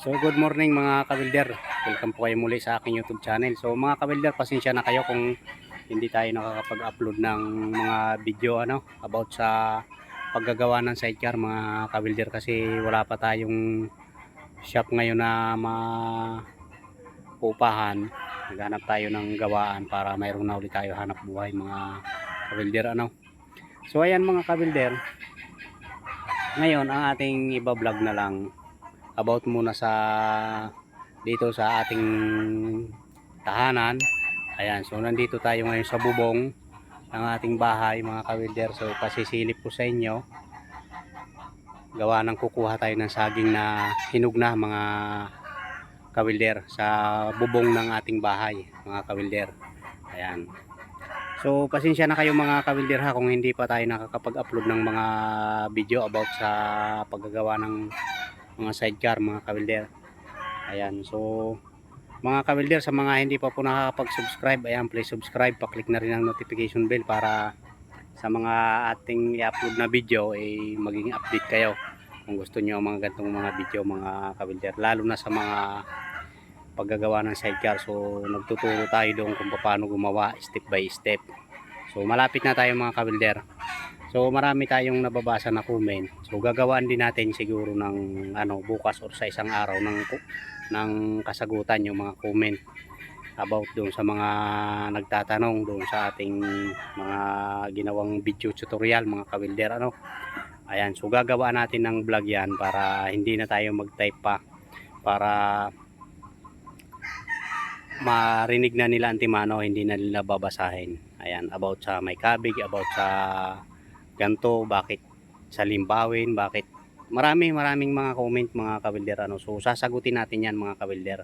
So good morning mga kabilder. Welcome po kayo muli sa aking YouTube channel. So mga kabilder, pasensya na kayo kung hindi tayo nakakapag-upload ng mga video ano about sa paggagawa ng sidecar mga kabilder kasi wala pa tayong shop ngayon na maupahan. Naghanap tayo ng gawaan para mayroon na ulit tayo hanap buhay mga kabilder ano. So ayan mga kabilder. Ngayon ang ating iba-vlog na lang about muna sa dito sa ating tahanan. Ayan, so nandito tayo ngayon sa bubong ng ating bahay mga kawilder. So pasisilip ko sa inyo. Gawa ng kukuha tayo ng saging na hinug na mga kawilder sa bubong ng ating bahay mga kawilder. Ayan. So pasensya na kayo mga kawilder ha kung hindi pa tayo nakakapag-upload ng mga video about sa paggagawa ng mga sidecar mga kabilder ayan so mga kabilder sa mga hindi pa po nakakapag-subscribe ayan please subscribe pa-click na rin ang notification bell para sa mga ating i-upload na video ay maging update kayo kung gusto nyo mga gantong mga video mga kabilder lalo na sa mga paggagawa ng sidecar. So nagtuturo tayo doon kung paano gumawa step by step. So malapit na tayo mga kabilder So marami tayong nababasa na comment. So gagawaan din natin siguro ng ano bukas or sa isang araw ng ng kasagutan yung mga comment about doon sa mga nagtatanong doon sa ating mga ginawang video tutorial mga kawilder ano. Ayan, so gagawa natin ng vlog yan para hindi na tayo mag-type pa para marinig na nila antimano hindi na nila babasahin. Ayan, about sa may kabig, about sa ganto, bakit sa limbawin, bakit marami maraming mga comment mga kabilder ano. So sasagutin natin yan mga kabilder.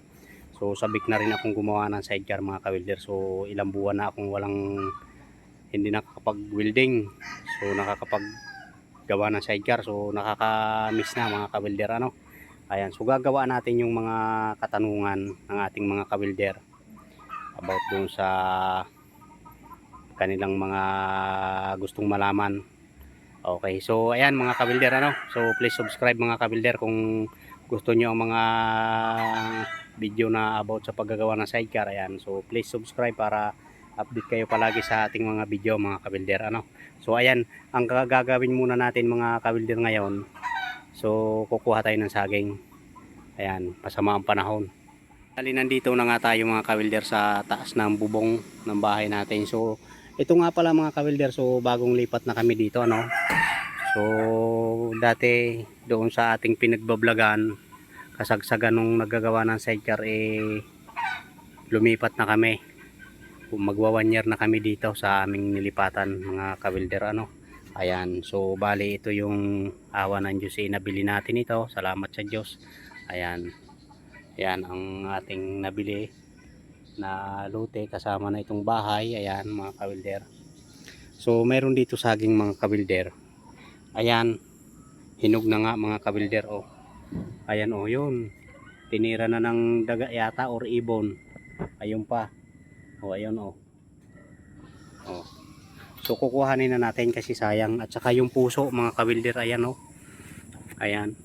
So sabik na rin akong gumawa ng sidecar mga kabilder. So ilang buwan na akong walang hindi nakakapag-welding. So nakakapag gawa ng sidecar. So nakaka-miss na mga kabilder ano. Ayan, so gagawa natin yung mga katanungan ng ating mga kabilder about dun sa kanilang mga gustong malaman Okay, so ayan mga kabilder ano. So please subscribe mga kabilder kung gusto niyo ang mga video na about sa paggagawa ng sidecar. Ayan, so please subscribe para update kayo palagi sa ating mga video mga kabilder ano. So ayan, ang gagawin muna natin mga kabilder ngayon. So kukuha tayo ng saging. Ayan, pasama ang panahon. Dali nandito na nga tayo mga kabilder sa taas ng bubong ng bahay natin. So ito nga pala mga kabilder, so bagong lipat na kami dito ano. So dati doon sa ating pinagbablagan, kasagsagan nung naggagawa ng sidecar eh lumipat na kami. Magwa one year na kami dito sa aming nilipatan mga kabilder ano. Ayan, so bali ito yung awa ng Diyos eh, nabili natin ito. Salamat sa Diyos. Ayan. Ayan ang ating nabili na lote kasama na itong bahay. Ayan mga kabilder. So meron dito saging mga kabilder. Ayan hinog na nga mga kabilder oh. Ayan oh yun. Tinira na ng daga yata or ibon. Ayun pa. Oh ayun oh. Oh. So kukuhanin na natin kasi sayang. At saka yung puso mga kabilder ayan oh. Ayan.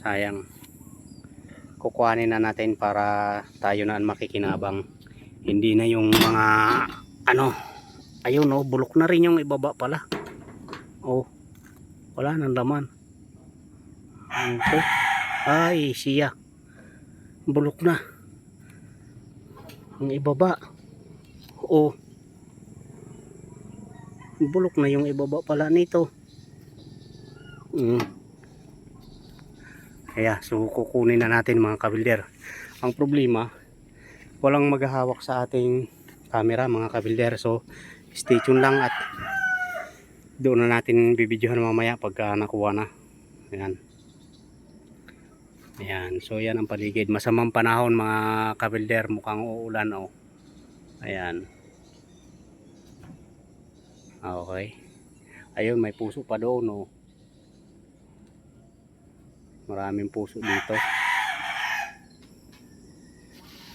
Sayang kukuhanin na natin para tayo na ang makikinabang. Hindi na yung mga ano ayun oh bulok na rin yung ibaba pala. Oh wala nang laman. Ay siya. Bulok na. Ang ibaba. Oh. Bulok na yung ibaba pala nito. Mm. Kaya, so kukunin na natin mga kabilder. Ang problema, walang maghahawak sa ating camera mga kabilder. So, stay tuned lang at doon na natin bibidyohan mamaya pagka nakuha na. Ayan. Ayan. So, yan ang paligid. Masamang panahon mga kabilder. Mukhang uulan oh. Ayan. Okay. Ayun, may puso pa doon oh. Maraming puso dito.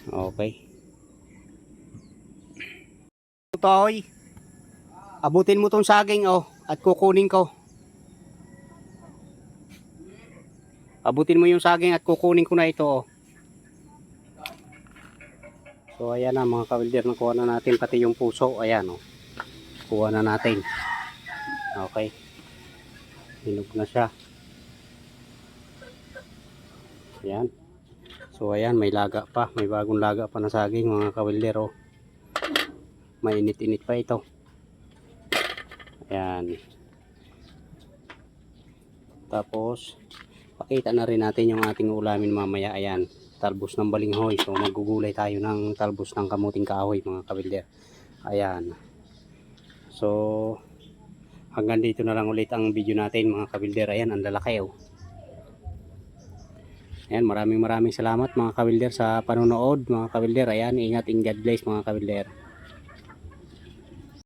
Okay. Toy. Abutin mo tong saging oh at kukunin ko. Abutin mo yung saging at kukunin ko na ito. oh. So ayan na mga kabilder, nakuha na natin pati yung puso. Ayan oh. Kuha na natin. Okay. Hinog na siya. Ayan. So ayan, may laga pa. May bagong laga pa na saging mga kawilder oh. Mainit-init pa ito. Ayan. Tapos, pakita na rin natin yung ating ulamin mamaya. Ayan, talbos ng balinghoy. So magugulay tayo ng talbos ng kamuting kahoy mga kawilder. Ayan. So, hanggang dito na lang ulit ang video natin mga kabilder. Ayan, ang lalaki oh. Ayan, maraming maraming salamat mga kabilder sa panonood mga kabilder. Ayan, ingat in God bless mga kabilder.